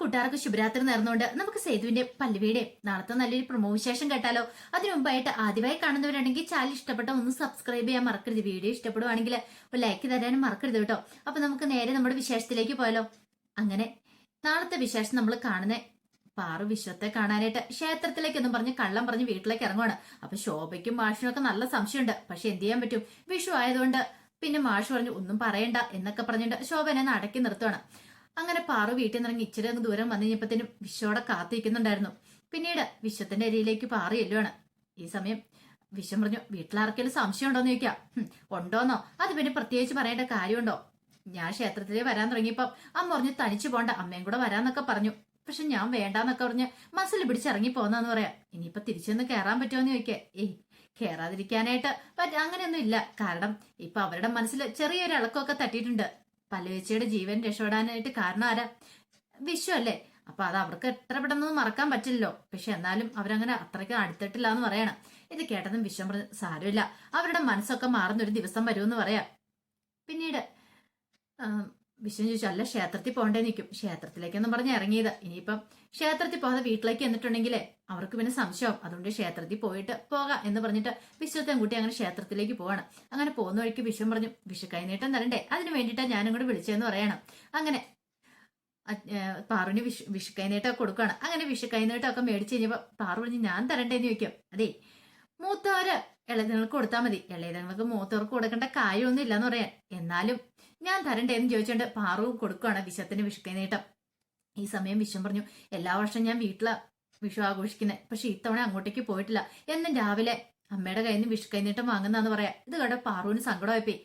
കൂട്ടുകാർക്ക് ശുഭരാത്രി നേർന്നുകൊണ്ട് നമുക്ക് സേതുവിന്റെ പല്ലവിയുടെ നാളത്തെ നല്ലൊരു പ്രൊമോ വിശേഷം കേട്ടാലോ. അതിനു മുമ്പായിട്ട് ആദ്യമായി കാണുന്നവരാണെങ്കിൽ ചാനൽ ഇഷ്ടപ്പെട്ട ഒന്ന് സബ്സ്ക്രൈബ് ചെയ്യാൻ മറക്കരുത്. വീഡിയോ ഇഷ്ടപ്പെടുവാണെങ്കിൽ ലൈക്ക് തരാനും മറക്കരുത് കേട്ടോ. അപ്പൊ നമുക്ക് നേരെ നമ്മുടെ വിശേഷത്തിലേക്ക് പോയാലോ. അങ്ങനെ നാളത്തെ വിശേഷം നമ്മൾ കാണുന്ന പാറു വിശ്വത്തെ കാണാനായിട്ട് ക്ഷേത്രത്തിലേക്കൊന്നും പറഞ്ഞ് കള്ളം പറഞ്ഞ് വീട്ടിലേക്ക് ഇറങ്ങുവാണ്. അപ്പൊ ശോഭയ്ക്കും മാഷിനും ഒക്കെ നല്ല സംശയമുണ്ട്. പക്ഷെ എന്ത് ചെയ്യാൻ പറ്റും? വിഷു ആയതുകൊണ്ട് പിന്നെ മാഷ് പറഞ്ഞു ഒന്നും പറയണ്ട എന്നൊക്കെ പറഞ്ഞിട്ട് ശോഭനെ ഒന്ന് അടക്കി നിർത്തുവാണ്. അങ്ങനെ പാറു വീട്ടിൽ നിന്നിറങ്ങി ഇച്ചിരി ദൂരം വന്നു കഴിഞ്ഞപ്പത്തേനും വിശ്വോടെ കാത്തിരിക്കുന്നുണ്ടായിരുന്നു. പിന്നീട് വിശ്വത്തിന്റെ അരിയിലേക്ക് പാറ ചെല്ലുവാണ്. ഈ സമയം വിശ്വം പറഞ്ഞു വീട്ടിലാർക്കെങ്കിലും സംശയം ഉണ്ടോന്ന് ചോദിക്കാം. ഉണ്ടോന്നോ? അത് പിന്നെ പ്രത്യേകിച്ച് പറയേണ്ട കാര്യമുണ്ടോ? ഞാൻ ക്ഷേത്രത്തിലേ വരാൻ തുടങ്ങിയപ്പം അമ്മ പറഞ്ഞു തനിച്ചു പോണ്ട അമ്മയും കൂടെ വരാന്നൊക്കെ പറഞ്ഞു. പക്ഷെ ഞാൻ വേണ്ടാന്നൊക്കെ പറഞ്ഞ് മസിൽ പിടിച്ച് ഇറങ്ങി പോന്നാന്ന് പറയാം. ഇനിയിപ്പൊ തിരിച്ചൊന്ന് കയറാൻ പറ്റുമോന്ന് ചോദിക്കേ. ഏയ് കയറാതിരിക്കാനായിട്ട് പറ്റ അങ്ങനെയൊന്നും ഇല്ല. കാരണം ഇപ്പൊ അവരുടെ മനസ്സിൽ ചെറിയൊരു ഇളക്കമൊക്കെ തട്ടിയിട്ടുണ്ട്. പല്ലവേച്ചിയുടെ ജീവൻ രക്ഷപ്പെടാനായിട്ട് കാരണം ആരാ? വിശ്വ അല്ലേ? അപ്പൊ അത് അവർക്ക് എത്ര പെട്ടെന്നൊന്നും മറക്കാൻ പറ്റില്ലല്ലോ. പക്ഷെ എന്നാലും അവരങ്ങനെ അത്രയ്ക്ക് അടുത്തിട്ടില്ല എന്ന് പറയണം. ഇത് കേട്ടതും വിശ്വം സാരമില്ല. അവരുടെ മനസ്സൊക്കെ മാറുന്ന ഒരു ദിവസം വരുമെന്ന് പറയാം. പിന്നീട് ആം, വിശ്വം ചോദിച്ചു അല്ല ക്ഷേത്രത്തിൽ പോകണ്ടേ നിൽക്കും ക്ഷേത്രത്തിലേക്കെന്നും പറഞ്ഞ് ഇറങ്ങിയത്. ഇനിയിപ്പം ക്ഷേത്രത്തിൽ പോകാതെ വീട്ടിലേക്ക് എന്നിട്ടുണ്ടെങ്കിലേ അവർക്ക് പിന്നെ സംശയം അതുകൊണ്ട് ക്ഷേത്രത്തിൽ പോയിട്ട് പോകാം എന്ന് പറഞ്ഞിട്ട് വിശ്വത്തെ കൂട്ടി അങ്ങനെ ക്ഷേത്രത്തിലേക്ക് പോവാണ്. അങ്ങനെ പോകുന്ന വഴിക്ക് വിശ്വം പറഞ്ഞു വിഷു കൈനീട്ടം തരണ്ടേ? അതിന് വേണ്ടിയിട്ടാണ് ഞാനും കൂടെ വിളിച്ചതെന്ന് പറയണം. അങ്ങനെ പാറുവിന് വിഷു വിഷു കൈനീട്ടം കൊടുക്കുകയാണ് അങ്ങനെ വിഷു കൈനീട്ടം ഒക്കെ മേടിച്ച് കഴിഞ്ഞപ്പോൾ പാറു പറഞ്ഞ് ഞാൻ തരണ്ടേന്ന് ചോദിക്കും. അതെ മൂത്തവര് ഇളയതുങ്ങൾക്ക് കൊടുത്താൽ മതി. ഇളയതുങ്ങൾക്ക് മൂത്തവർക്ക് കൊടുക്കേണ്ട കാര്യമൊന്നും ഇല്ലെന്ന് പറയാൻ. എന്നാലും ഞാൻ തരണ്ടേന്ന് ചോദിച്ചുകൊണ്ട് പാറു കൊടുക്കുകയാണ് വിശത്തിന് വിഷുക്കൈനീട്ടം ഈ സമയം വിശ്വം പറഞ്ഞു എല്ലാ വർഷവും ഞാൻ വീട്ടിലാ വിഷു ആഘോഷിക്കുന്നത് പക്ഷെ ഇത്തവണ അങ്ങോട്ടേക്ക് പോയിട്ടില്ല. എന്നും രാവിലെ അമ്മയുടെ കയ്യിൽ നിന്ന് വിഷുക്കൈനീട്ടം വാങ്ങുന്നതെന്ന് പറയാ. ഇത് കണ്ട പാറുവിന് സങ്കടമായിപ്പോയി.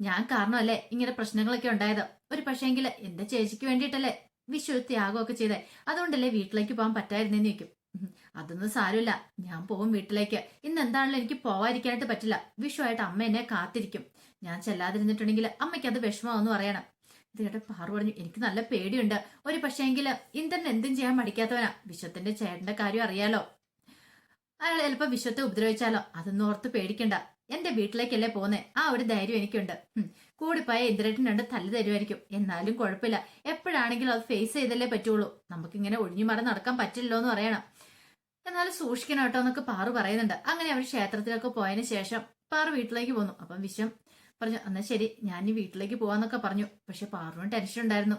ഞാൻ കാരണമല്ലേ ഇങ്ങനെ പ്രശ്നങ്ങളൊക്കെ ഉണ്ടായത്? ഒരു പക്ഷേങ്കിൽ എന്റെ ചേച്ചിക്ക് വേണ്ടിയിട്ടല്ലേ വിഷു ത്യാഗമൊക്കെ ചെയ്തേ. അതുകൊണ്ടല്ലേ വീട്ടിലേക്ക് പോകാൻ പറ്റായിരുന്നെന്ന് ചോദിക്കും. അതൊന്നും സാരമില്ല. ഞാൻ പോകും വീട്ടിലേക്ക്. ഇന്ന് എന്താണല്ലോ എനിക്ക് പോവാതിരിക്കാനായിട്ട് പറ്റില്ല. വിഷു ആയിട്ട് അമ്മ എന്നെ കാത്തിരിക്കും. ഞാൻ ചെല്ലാതിരുന്നിട്ടുണ്ടെങ്കിൽ അമ്മയ്ക്ക് അത് വിഷമമെന്ന് പറയണം. ഇത് കേട്ട് പാറു പറഞ്ഞു എനിക്ക് നല്ല പേടിയുണ്ട്. ഒരു പക്ഷേ എങ്കിൽ ഇന്ദ്രൻ എന്തും ചെയ്യാൻ മടിക്കാത്തവനാ. വിശ്വത്തിന്റെ ചേട്ടന്റെ കാര്യം അറിയാലോ. അയാൾ ചിലപ്പോ വിശ്വത്തെ ഉപദ്രവിച്ചാലോ. അതൊന്നും ഓർത്ത് പേടിക്കണ്ട. എന്റെ വീട്ടിലേക്കല്ലേ പോന്നേ. ആ ഒരു ധൈര്യം എനിക്കുണ്ട്. കൂടിപ്പോയ ഇന്ദ്രേട്ടൻ രണ്ട് തല്ല് തരുമായിരിക്കും. എന്നാലും കുഴപ്പമില്ല. എപ്പോഴാണെങ്കിലും അത് ഫേസ് ചെയ്തല്ലേ പറ്റുള്ളൂ. നമുക്കിങ്ങനെ ഒഴിഞ്ഞു മറ നടക്കാൻ പറ്റില്ലല്ലോ എന്ന് പറയണം. എന്നാലും സൂക്ഷിക്കണം കേട്ടോ എന്നൊക്കെ പാറു പറയുന്നുണ്ട്. അങ്ങനെ അവർ ക്ഷേത്രത്തിലൊക്കെ പോയതിനു ശേഷം പാറു വീട്ടിലേക്ക് പോന്നു. അപ്പം വിശ്വം പറഞ്ഞു എന്നാ ശരി ഞാൻ വീട്ടിലേക്ക് പോവാന്നൊക്കെ പറഞ്ഞു. പക്ഷെ പാറുവിന് ടെൻഷൻ ഉണ്ടായിരുന്നു.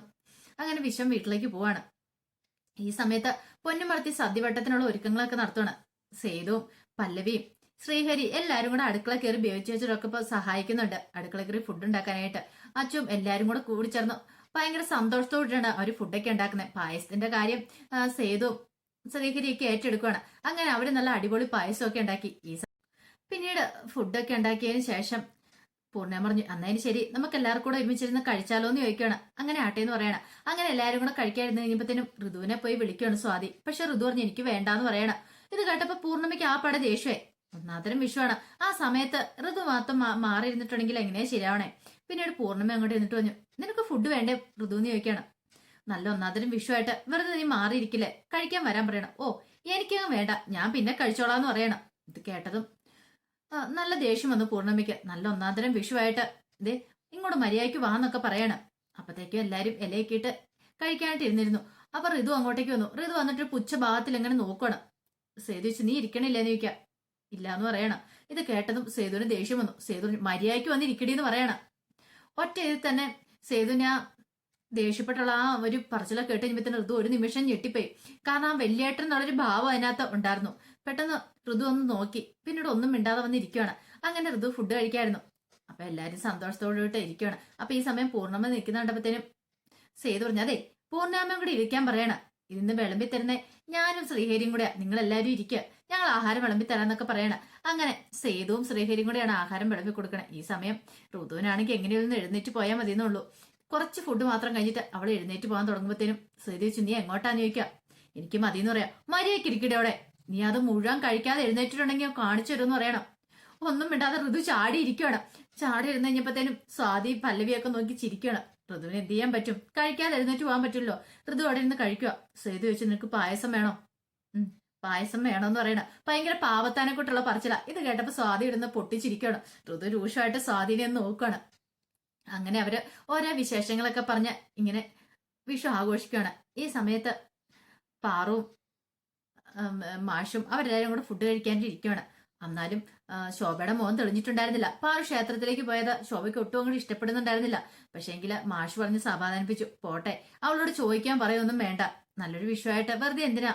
അങ്ങനെ വിശ്വം വീട്ടിലേക്ക് പോവാണ്. ഈ സമയത്ത് പൊന്നുമർത്തി സദ്യവട്ടത്തിനുള്ള ഒരുക്കങ്ങളൊക്കെ നടത്തുകയാണ് സേതുവും പല്ലവിയും ശ്രീഹരി എല്ലാരും കൂടെ അടുക്കള കയറി ബേവിച്ച് വെച്ചിട്ടൊക്കെ ഇപ്പൊ സഹായിക്കുന്നുണ്ട്. അടുക്കള കയറി ഫുഡ് ഉണ്ടാക്കാനായിട്ട്. അച്ചും എല്ലാരും കൂടെ കൂടി ചേർന്നു ഭയങ്കര സന്തോഷത്തോടെയാണ് അവർ ഫുഡൊക്കെ ഉണ്ടാക്കുന്നത് പായസത്തിന്റെ കാര്യം സേതുവും ശ്രീഹരിയൊക്കെ ഏറ്റെടുക്കുകയാണ് അങ്ങനെ അവർ നല്ല അടിപൊളി പായസമൊക്കെ ഉണ്ടാക്കി. ഈ പിന്നീട് ഫുഡൊക്കെ ഉണ്ടാക്കിയതിന് ശേഷം പൂർണ പറഞ്ഞു അന്നതിന് ശരി നമുക്ക് എല്ലാവർക്കും കൂടെ ഒരുമിച്ചിരുന്ന് കഴിച്ചാലോ എന്ന് ചോദിക്കുകയാണ്. അങ്ങനെ ആട്ടെ എന്ന് പറയണം. അങ്ങനെ എല്ലാവരും കൂടെ കഴിക്കാതിരുന്ന് കഴിഞ്ഞപ്പോഴത്തേനും ഋതുവിനെ പോയി വിളിക്കുകയാണ് സ്വാതി. പക്ഷെ ഋതു പറഞ്ഞു എനിക്ക് വേണ്ടാന്ന് പറയണം. ഇത് കേട്ടപ്പോ പൂർണമയ്ക്ക് ആ പട ദേഷ്യേ ഒന്നാത്തരം വിഷുവാണ്. ആ സമയത്ത് ഋതു മാത്രം മാറിയിരുന്നിട്ടുണ്ടെങ്കിൽ എങ്ങനെയാ ശരിയാവണേ? പിന്നീട് പൂർണമ അങ്ങോട്ട് എന്നിട്ട് പറഞ്ഞു നിനക്ക് ഫുഡ് വേണ്ടേ? ഋതു എന്ന് ചോദിക്കണം നല്ല ഒന്നാത്തരം വിഷുവായിട്ട് വെറുതെ നീ മാറിയിരിക്കില്ലേ? കഴിക്കാൻ വരാൻ പറയണം. ഓ എനിക്കങ്ങ് വേണ്ട. ഞാൻ പിന്നെ കഴിച്ചോളാന്ന് പറയണം. ഇത് കേട്ടതും നല്ല ദേഷ്യം വന്നു പൂർണമിക്ക് നല്ല ഒന്നാന്തരം വിഷുവായിട്ട് ദേ ഇങ്ങോട്ട് മര്യാദയ്ക്ക് വാ എന്നൊക്കെ പറയണം. അപ്പത്തേക്കും എല്ലാരും ഇലയൊക്കെയിട്ട് കഴിക്കാനായിട്ട് ഇരുന്നിരുന്നു. അപ്പൊ ഋതു അങ്ങോട്ടേക്ക് വന്നു. ഋതു വന്നിട്ട് പുച്ച ഭാഗത്തിൽ എങ്ങനെ നോക്കണം സേതു ചോദിച്ചു നീ ഇരിക്കണില്ലെന്ന് ചോദിക്കാം. ഇല്ലാന്ന് പറയണം. ഇത് കേട്ടതും സേതുവിന് ദേഷ്യം വന്നു. സേതു മര്യാദയ്ക്ക് വന്നിരിക്കണി എന്ന് പറയണം. ഒറ്റ ഇതിൽ തന്നെ സേതുവിന് ആ ദേഷ്യപ്പെട്ടുള്ള ആ ഒരു പറച്ചിലൊക്കെ കേട്ട് കഴിഞ്ഞപ്പോൾ ഋതു ഒരു നിമിഷം ഞെട്ടിപ്പോയി. കാരണം ആ വെള്ളിയേട്ടൻ എന്നുള്ളൊരു ഭാവം അതിനകത്ത് ഉണ്ടായിരുന്നു. പെട്ടെന്ന് ഋതു ഒന്ന് നോക്കി. പിന്നീട് ഒന്നും മിണ്ടാതെ വന്നിരിക്കുകയാണ് അങ്ങനെ ഋതു ഫുഡ് കഴിക്കായിരുന്നു. അപ്പൊ എല്ലാരും സന്തോഷത്തോടെ ഇരിക്കുകയാണ് അപ്പൊ ഈ സമയം പൂർണമ നിൽക്കുന്ന കണ്ടപ്പത്തേനും സേതു പറഞ്ഞു അതെ പൂർണാമം കൂടി ഇരിക്കാൻ പറയണം. ഇതിന്ന് വിളമ്പി തരുന്നേ ഞാനും ശ്രീഹരിയും കൂടെയാ. നിങ്ങൾ എല്ലാവരും ഇരിക്കുക ഞങ്ങൾ ആഹാരം വിളമ്പി തരാന്നൊക്കെ പറയണം. അങ്ങനെ സേതുവും ശ്രീഹരിയും കൂടെയാണ് ആഹാരം വിളമ്പി കൊടുക്കണേ. ഈ സമയം ഋതുവിനാണെങ്കിൽ എങ്ങനെയൊന്നും എഴുന്നേറ്റ് പോയാൽ മതി എന്നുള്ളൂ കുറച്ച് ഫുഡ് മാത്രം കഴിഞ്ഞിട്ട് അവൾ എഴുന്നേറ്റ് പോകാൻ തുടങ്ങുമ്പോഴത്തേനും സേതു നീ എങ്ങോട്ടാന്ന് ചോദിക്കുക എനിക്ക് മതി എന്ന് പറയാം. മര്യാദ കിരിക്കിടെ അവിടെ. നീ അത് മുഴുവൻ കഴിക്കാതെ എഴുന്നേറ്റിട്ടുണ്ടെങ്കിൽ കാണിച്ചു തരുമെന്ന് പറയണം. ഒന്നും മിണ്ടാതെ ഋതു ചാടി ഇരിക്കുകയാണ്. ചാടി ഇരുന്ന് കഴിഞ്ഞപ്പോഴത്തേനും സ്വാതി പല്ലവിയൊക്കെ നോക്കി ചിരിക്കണം ഋതുവിന് എന്ത് ചെയ്യാൻ പറ്റും? കഴിക്കാതെ എഴുന്നേറ്റ് പോകാൻ പറ്റില്ലോ ഋതു അവിടെ ഇരുന്ന് കഴിക്കുക. സേതു വെച്ച് നിനക്ക് പായസം വേണോ? പായസം വേണമെന്ന് പറയണം. ഭയങ്കര പാവത്താനെ കൊണ്ടുള്ള പറച്ചില. ഇത് കേട്ടപ്പോ സ്വാതി ഇടുന്ന് പൊട്ടിച്ചിരിക്കുകയാണ്. ഋതു രൂക്ഷമായിട്ട് സ്വാതിനെ നോക്കണം അങ്ങനെ അവർ ഓരോ വിശേഷങ്ങളൊക്കെ പറഞ്ഞ് ഇങ്ങനെ വിഷു ആഘോഷിക്കുകയാണ്. ഈ സമയത്ത് പാറും മാഷും അവരെല്ലാവരും കൂടെ ഫുഡ് കഴിക്കാനിരിക്കുകയാണ് എന്നാലും ആ, ശോഭയുടെ മോൻ തെളിഞ്ഞിട്ടുണ്ടായിരുന്നില്ല. അപ്പൊ പാറു ക്ഷേത്രത്തിലേക്ക് പോയത് ശോഭയ്ക്ക് ഒട്ടും അങ്ങോട്ട് ഇഷ്ടപ്പെടുന്നുണ്ടായിരുന്നില്ല. പക്ഷേങ്കിൽ മാഷ് പറഞ്ഞ് സമാധാനിപ്പിച്ചു. പോട്ടെ അവളോട് ചോദിക്കാൻ പറയൊന്നും വേണ്ട. നല്ലൊരു വിഷയമായിട്ട് വെറുതെ എന്തിനാ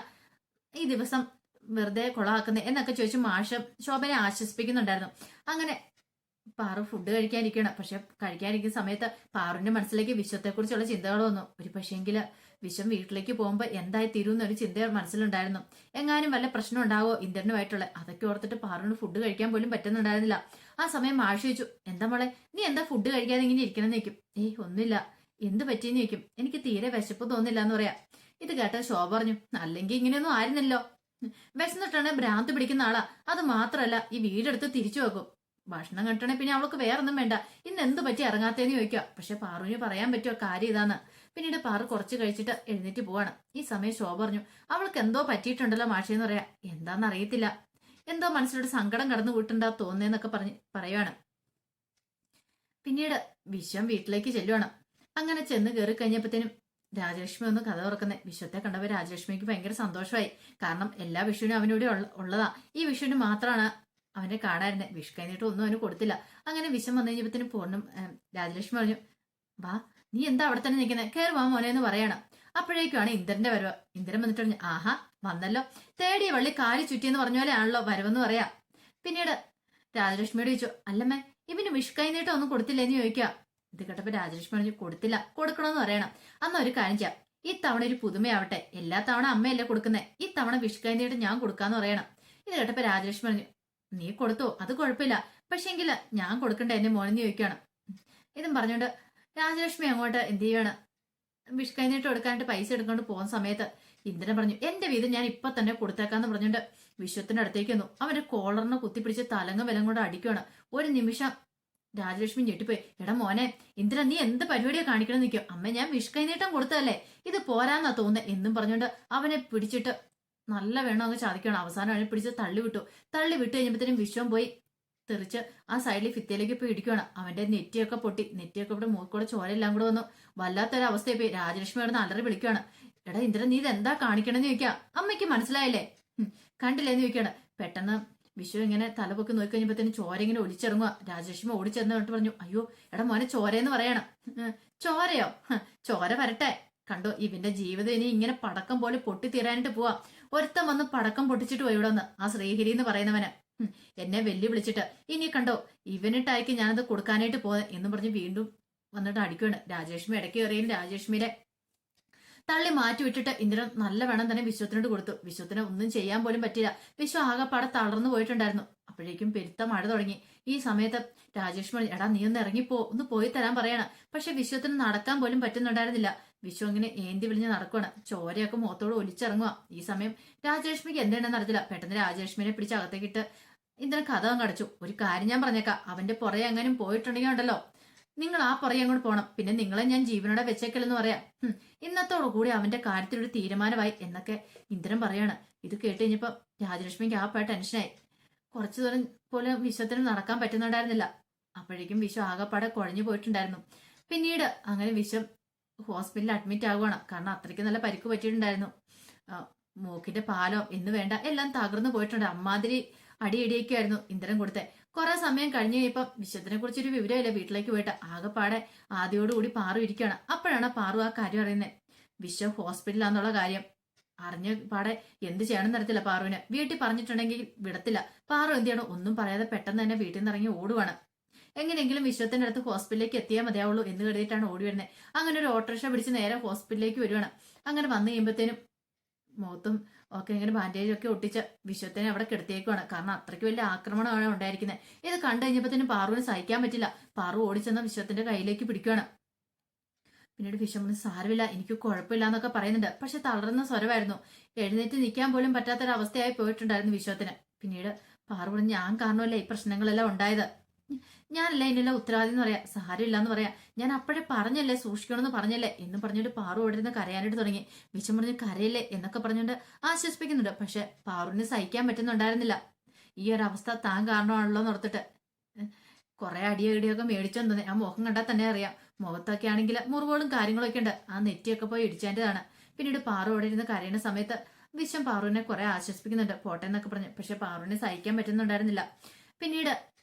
ഈ ദിവസം വെറുതെ കൊളാക്കുന്നത് എന്നൊക്കെ ചോദിച്ചു മാഷ് ശോഭനെ ആശ്വസിപ്പിക്കുന്നുണ്ടായിരുന്നു. അങ്ങനെ പാറു ഫുഡ് കഴിക്കാനിരിക്കണം പക്ഷെ കഴിക്കാനിരിക്കുന്ന സമയത്ത് പാറുവിന്റെ മനസ്സിലേക്ക് വിശ്വത്തെക്കുറിച്ചുള്ള ചിന്തകൾ വന്നു. ഒരു പക്ഷേങ്കിൽ വിശ്വം വീട്ടിലേക്ക് പോകുമ്പോൾ എന്തായി തീരും ഒരു ചിന്ത മനസ്സിലുണ്ടായിരുന്നു. എങ്ങാനും വല്ല പ്രശ്നം ഉണ്ടാവോ ഇന്ദ്രനുമായിട്ടുള്ള അതൊക്കെ ഓർത്തിട്ട് പാറുവിന് ഫുഡ് കഴിക്കാൻ പോലും പറ്റുന്നുണ്ടായിരുന്നില്ല. ആ സമയം ചോദിച്ചു എന്താ മോളെ നീ എന്താ ഫുഡ് കഴിക്കാതെ ഇങ്ങനെ ഇരിക്കണം ചോദിക്കും. ഏയ് ഒന്നുമില്ല. എന്ത് പറ്റിയെന്ന് ചോദിക്കും. എനിക്ക് തീരെ വിശപ്പ് തോന്നില്ല എന്ന് പറയാം. ഇത് കേട്ട ശോഭ പറഞ്ഞു അല്ലെങ്കിൽ ഇങ്ങനെയൊന്നും ആയിരുന്നല്ലോ വിശന്നിട്ടാണ് ഭ്രാന്ത് പിടിക്കുന്ന ആളാ. അത് മാത്രല്ല ഈ വീടെടുത്ത് തിരിച്ചു വെക്കും. ഭക്ഷണം കിട്ടണേ പിന്നെ അവൾക്ക് വേറെ ഒന്നും വേണ്ട. ഇന്ന് എന്ത് പറ്റി ഇറങ്ങാത്തേന്ന് ചോദിക്കുക. പക്ഷെ പാറുവിന് പറയാൻ പറ്റുമോ കാര്യം ഇതാന്ന് പിന്നീട് പാറു കുറച്ച് കഴിച്ചിട്ട് എഴുന്നേറ്റ് പോവാണ്. ഈ സമയം ശോഭ പറഞ്ഞു അവൾക്ക് എന്തോ പറ്റിയിട്ടുണ്ടല്ലോ മാഷെന്ന് പറയാ. എന്താന്ന് അറിയത്തില്ല. എന്തോ മനസ്സിലൊരു സങ്കടം കടന്നു കൂട്ടുണ്ടാ തോന്നേന്നൊക്കെ പറഞ്ഞ് പറയുവാണ്. പിന്നീട് വിശ്വം വീട്ടിലേക്ക് ചെല്ലുവാണ്. അങ്ങനെ ചെന്ന് കയറി കഴിഞ്ഞപ്പോഴത്തേനും രാജലക്ഷ്മി ഒന്ന് കഥ തുറക്കുന്നത് വിശ്വത്തെ കണ്ടപ്പോൾ രാജലക്ഷ്മിക്ക് ഭയങ്കര സന്തോഷമായി. കാരണം എല്ലാ വിഷുവിനും അവനിവിടെ ഉള്ളതാ. ഈ വിഷുവിന് മാത്രമാണ് അവനെ കാണാറുണ്ട് വിഷ് കഴിഞ്ഞിട്ട് ഒന്നും അവന് കൊടുത്തില്ല. അങ്ങനെ വിഷം വന്നു കഴിഞ്ഞപ്പോഴത്തേനും പൂർണം രാജലക്ഷ്മി പറഞ്ഞു വാ നീ എന്താ അവിടെ തന്നെ നിൽക്കുന്നത് കയറി വാ മോനെ എന്ന് പറയണം. അപ്പോഴേക്കുമാണ് ഇന്ദ്രന്റെ വരവ്. ഇന്ദ്രൻ വന്നിട്ട് പറഞ്ഞു ആഹാ വന്നല്ലോ. തേടിയ വള്ളി കാലി ചുറ്റിയെന്ന് പറഞ്ഞ പോലെ ആണല്ലോ വരവെന്ന് പറയാം. പിന്നീട് രാജലക്ഷ്മിയോട് ചോദിച്ചു അല്ലമ്മേ ഇവന് വിഷ് കഴിഞ്ഞിട്ട് ഒന്നും കൊടുത്തില്ല എന്ന് ചോദിക്കുക ഇത് കേട്ടപ്പോ രാജലക്ഷ്മി പറഞ്ഞു കൊടുത്തില്ല. കൊടുക്കണമെന്ന് പറയണം. അന്ന് ഒരു കാര്യം ചെയ്യാം. ഈ തവണ ഒരു പുതുമയാവട്ടെ. എല്ലാ തവണ അമ്മയല്ലേ കൊടുക്കുന്നേ. ഈ തവണ വിഷ് കഴിഞ്ഞിട്ട് ഞാൻ കൊടുക്കാന്ന് പറയണം. ഇത് കേട്ടപ്പോ രാജലക്ഷ്മി പറഞ്ഞു നീ കൊടുത്തോ? അത് കുഴപ്പമില്ല. പക്ഷെങ്കിൽ ഞാൻ കൊടുക്കണ്ട എന്റെ മോനെന്ന് ചോദിക്കുകയാണ്. ഇതും പറഞ്ഞുകൊണ്ട് രാജലക്ഷ്മി അങ്ങോട്ട് എന്ത് ചെയ്യാണ് വിഷ് കൊടുക്കാനായിട്ട് പൈസ എടുക്കൊണ്ട് പോകുന്ന സമയത്ത് ഇന്ദ്രൻ പറഞ്ഞു എന്റെ വീതം ഞാൻ ഇപ്പൊ തന്നെ കൊടുത്തേക്കാന്ന് പറഞ്ഞുകൊണ്ട് വിശ്വത്തിന്റെ അടുത്തേക്ക് വന്നു അവന്റെ കോളറിനെ കുത്തിപ്പിടിച്ച് തലങ്ങ വിലം കൊണ്ട് അടിക്കുകയാണ് ഒരു നിമിഷം രാജലക്ഷ്മി ഞെട്ടിപ്പോയി. എടാ മോനെ ഇന്ദ്രൻ നീ എന്ത് പരിപാടിയാ കാണിക്കണം നിൽക്കും അമ്മ ഞാൻ വിഷ് കൈനീട്ടം കൊടുത്തതല്ലേ? ഇത് പോരാന്നാ തോന്നുന്നത് എന്നും പറഞ്ഞുകൊണ്ട് അവനെ പിടിച്ചിട്ട് നല്ല വേണം അങ്ങ് ചാദിക്കണം അവസാനം അവനെ പിടിച്ച് തള്ളി വിട്ടു. തള്ളി വിട്ട് കഴിഞ്ഞപ്പോഴത്തേനും വിശ്വം പോയി തെറിച്ച് ആ സൈഡിൽ ഫിത്തയിലേക്ക് പോയി ഇടിക്കുകയാണ് അവന്റെ നെറ്റിയൊക്കെ പൊട്ടി. നെറ്റിയൊക്കെ ഇവിടെ മൂക്കൂടെ ചോരെല്ലാം കൂടെ വന്നു. വല്ലാത്തൊരവസ്ഥയെ പോയി. രാജലക്ഷ്മി അവിടെ അലറി വിളിക്കുകയാണ് എടാ ഇന്ദ്രൻ നീ ഇതെന്താ കാണിക്കണമെന്ന് ചോദിക്കാം. അമ്മയ്ക്ക് മനസ്സിലായില്ലേ? കണ്ടില്ലേന്ന് ചോദിക്കുകയാണ് പെട്ടെന്ന് വിഷു ഇങ്ങനെ തലപൊക്കി നോക്കി കഴിഞ്ഞപ്പോഴത്തേനും ചോര ഇങ്ങനെ ഒലിച്ചിറങ്ങുക രാജലക്ഷ്മി ഓടിച്ചെന്ന് പറഞ്ഞു അയ്യോ എടാ മോനെ ചോരയെന്ന് പറയണം. "ഉം, ചോരയോ? ചോര വരട്ടെ. കണ്ടോ ഇവന്റെ ജീവിതം ഇനി ഇങ്ങനെ പടക്കം പോലെ പൊട്ടിത്തീരാനായിട്ട് പോവാ. ഒരുത്തൻ വന്ന് പടക്കം പൊട്ടിച്ചിട്ട് പോയി ഇവിടെ ആ ശ്രീഹരി എന്ന് പറയുന്നവന്. എന്നെ വെല്ലു വിളിച്ചിട്ട് ഇനി കണ്ടോ ഇവനിട്ടായിരിക്കും ഞാനത് കൊടുക്കാനായിട്ട് പോയത് എന്ന് പറഞ്ഞ് വീണ്ടും വന്നിട്ട് അടിക്കുകയാണ് രാജേഷ്മി ഇടയ്ക്ക് കയറിയും രാജലക്ഷ്മിയുടെ തള്ളി മാറ്റി വിട്ടിട്ട് ഇന്ദ്രൻ നല്ല വേണം തന്നെ വിശ്വത്തിനോട് കൊടുത്തു. വിശ്വത്തിന് ഒന്നും ചെയ്യാൻ പോലും പറ്റില്ല വിശ്വ ആകെപ്പാടെ തളർന്നു പോയിട്ടുണ്ടായിരുന്നു. അപ്പോഴേക്കും പെരുത്ത മഴ തുടങ്ങി. ഈ സമയത്ത് രാജേഷ് മണി എടാ നീ ഒന്ന് ഇറങ്ങിപ്പോ ഒന്ന് പോയി തരാൻ പറയണം. പക്ഷെ വിശ്വത്തിന് നടക്കാൻ പോലും പറ്റുന്നുണ്ടായിരുന്നില്ല. വിശ്വ ഇങ്ങനെ ഏന്തി വിളിഞ്ഞ് നടക്കുവാണ്. ചോരയൊക്കെ മുഖത്തോട് ഒലിച്ചിറങ്ങുക ഈ സമയം രാജലക്ഷ്മിക്ക് എന്തുണ്ടെന്ന് അറിയില്ല പെട്ടെന്ന് രാജലക്ഷ്മിനെ പിടിച്ച് അകത്തേക്കിട്ട് ഇന്ദ്രൻ കഥ കടച്ചു ഒരു കാര്യം ഞാൻ പറഞ്ഞേക്കാം. അവന്റെ പുറകെ എങ്ങാനും പോയിട്ടുണ്ടെങ്കിൽ ഉണ്ടല്ലോ. നിങ്ങൾ ആ പറയും അങ്ങോട്ട് പോണം. പിന്നെ നിങ്ങളെ ഞാൻ ജീവനോടെ വെച്ചേക്കലെന്ന് പറയാം. ഇന്നത്തോടു കൂടി അവന്റെ കാര്യത്തിൽ ഒരു തീരുമാനമായി എന്നൊക്കെ ഇന്ദ്രൻ പറയാണ്. ഇത് കേട്ട് കഴിഞ്ഞപ്പോ രാജലക്ഷ്മിക്ക് ആ പോയ ടെൻഷനായി. കുറച്ചു ദൂരം പോലും വിശ്വത്തിന് നടക്കാൻ പറ്റുന്നുണ്ടായിരുന്നില്ല. അപ്പോഴേക്കും വിശ്വ ആകെപ്പാടെ കുഴഞ്ഞു പോയിട്ടുണ്ടായിരുന്നു. പിന്നീട് അങ്ങനെ വിശ്വം ഹോസ്പിറ്റലിൽ അഡ്മിറ്റ് ആകുവാണ് കാരണം അത്രയ്ക്ക് നല്ല പരിക്ക് പറ്റിയിട്ടുണ്ടായിരുന്നു. മൂക്കിന്റെ പാലോ എന്ന് വേണ്ട എല്ലാം തകർന്നു പോയിട്ടുണ്ട്. അമ്മാതിരി അടിയടിയൊക്കെയായിരുന്നു ഇന്ദ്രൻ കൊടുത്തെ. കുറെ സമയം കഴിഞ്ഞ് കഴിഞ്ഞപ്പം വിശ്വത്തിനെ കുറിച്ചൊരു വിവരമില്ല. വീട്ടിലേക്ക് പോയിട്ട് ആകെപ്പാടെ ആദ്യോടുകൂടി പാറു ഇരിക്കുകയാണ്. അപ്പോഴാണ് പാറു ആ കാര്യം അറിയുന്നത് വിശ്വ ഹോസ്പിറ്റലാന്നുള്ള കാര്യം. അറിഞ്ഞ പാടെ എന്ത് ചെയ്യണം എന്നറിയത്തില്ല പാറുവിന്. വീട്ടിൽ പറഞ്ഞിട്ടുണ്ടെങ്കിൽ വിടത്തില്ല. പാറു എന്ത് ചെയ്യണം? ഒന്നും പറയാതെ പെട്ടെന്ന് തന്നെ വീട്ടിൽ നിന്ന് ഇറങ്ങി ഓടുവാണ്. എങ്ങനെയെങ്കിലും വിശ്വത്തിന്റെ അടുത്ത് ഹോസ്പിറ്റലിലേക്ക് എത്തിയാൽ മതിയാവുള്ളൂ എന്ന് കരുതിയിട്ടാണ് ഓടി വരുന്നത് അങ്ങനെ ഒരു ഓട്ടോറിക്ഷ പിടിച്ച് നേരെ ഹോസ്പിറ്റലിലേക്ക് വരുവാണ്. അങ്ങനെ വന്നു കഴിയുമ്പോഴത്തേനും മുഖത്തും ഒക്കെ ഇങ്ങനെ ബാൻഡേജ് ഒക്കെ ഒട്ടിച്ച വിശ്വത്തിനെ അവിടെ കിടത്തിയേക്കുവാണ്. കാരണം അത്രയ്ക്ക് വലിയ ആക്രമണമാണ് ഉണ്ടായിരിക്കുന്നത്. ഇത് കണ്ടു കഴിഞ്ഞപ്പോഴത്തേനും പാറുവിന് സഹിക്കാൻ പറ്റില്ല. പാറു ഓടിച്ചെന്ന വിശ്വത്തിന്റെ കയ്യിലേക്ക് പിടിക്കുകയാണ് പിന്നീട് വിശ്വം പറഞ്ഞു സാരമില്ല എനിക്ക് കുഴപ്പമില്ല എന്നൊക്കെ പറയുന്നുണ്ട്. പക്ഷെ തളർന്ന സ്വരമായിരുന്നു. എഴുന്നേറ്റ് നിൽക്കാൻ പോലും പറ്റാത്തൊരവസ്ഥയായി പോയിട്ടുണ്ടായിരുന്നു വിശ്വത്തിന്. പിന്നീട് പാറു ഞാൻ കാരണമല്ല ഈ പ്രശ്നങ്ങളെല്ലാം ഉണ്ടായത്? ഞാനല്ല ഇതിനെല്ലാം ഉത്തരവാദി എന്ന് പറയാം? സാരമില്ല എന്ന് പറയാം. ഞാൻ അപ്പോഴേ പറഞ്ഞല്ലേ സൂക്ഷിക്കണമെന്ന് പറഞ്ഞല്ലേ? എന്ന് പറഞ്ഞിട്ട് പാറു ഓടിരുന്ന് കരയാനായിട്ട് തുടങ്ങി. വിഷം പറഞ്ഞ് കരയില്ലേ എന്നൊക്കെ പറഞ്ഞുകൊണ്ട് ആശ്വസിപ്പിക്കുന്നുണ്ട്. പക്ഷെ പാറുവിന് സഹിക്കാൻ പറ്റുന്നുണ്ടായിരുന്നില്ല. ഈ ഒരു അവസ്ഥ താൻ കാരണമാണല്ലോ എന്ന് ഓർത്തിട്ട്. കുറെ അടിയടിയൊക്കെ മേടിച്ചോണ്ട് ആ മുഖം കണ്ടാൽ തന്നെ അറിയാം. മുഖത്തൊക്കെ ആണെങ്കിൽ മുറിവുകളും കാര്യങ്ങളൊക്കെ ഉണ്ട്. ആ നെറ്റിയൊക്കെ പോയി ഇടിച്ചതിന്റെതാണ്. പിന്നീട് പാറു അവിടെ ഇരുന്ന് കരയുന്ന സമയത്ത് വിശ്വം പാറുവിനെ കുറെ ആശ്വസിപ്പിക്കുന്നുണ്ട്. പോട്ടെ എന്നൊക്കെ പറഞ്ഞു. പക്ഷെ പാറുവിനെ സഹിക്കാൻ പറ്റുന്നുണ്ടായിരുന്നില്ല. പിന്നീട്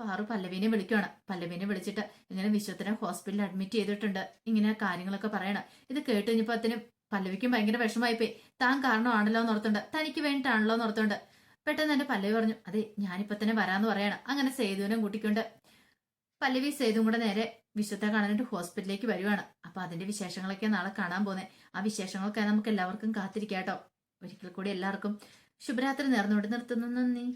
പാറു പല്ലവീനെ വിളിക്കുവാണ്. പല്ലവീനെ വിളിച്ചിട്ട് ഇങ്ങനെ വിശ്വത്തിനെ ഹോസ്പിറ്റലിൽ അഡ്മിറ്റ് ചെയ്തിട്ടുണ്ട്. ഇങ്ങനെ കാര്യങ്ങളൊക്കെ പറയണം. ഇത് കേട്ട് കഴിഞ്ഞപ്പോഴത്തേനും പല്ലവിക്കും ഭയങ്കര വിഷമായിപ്പോയി താൻ കാരണമാണല്ലോ എന്ന് ഓർത്തുണ്ട്. തനിക്ക് വേണ്ടിട്ടാണല്ലോ എന്ന് ഓർത്തുണ്ട്. പെട്ടെന്ന് തന്നെ പല്ലവി പറഞ്ഞു അതെ ഞാനിപ്പോ തന്നെ വരാന്ന് പറയണം. അങ്ങനെ സേതുവിനെ കൂട്ടിക്കൊണ്ട് പല്ലവി സേതു കൂടെ നേരെ വിശ്വത്തെ കാണാനായിട്ട് ഹോസ്പിറ്റലിലേക്ക് വരുവാണ്. അപ്പൊ അതിന്റെ വിശേഷങ്ങളൊക്കെ നാളെ കാണാൻ പോകുന്നത് ആ വിശേഷങ്ങളൊക്കെ നമുക്ക് എല്ലാവർക്കും കാത്തിരിക്കാം കേട്ടോ. ഒരിക്കൽ കൂടി എല്ലാവർക്കും ശുഭരാത്രി നേർന്നുകൊണ്ട് നിർത്തുന്നു. നന്ദി.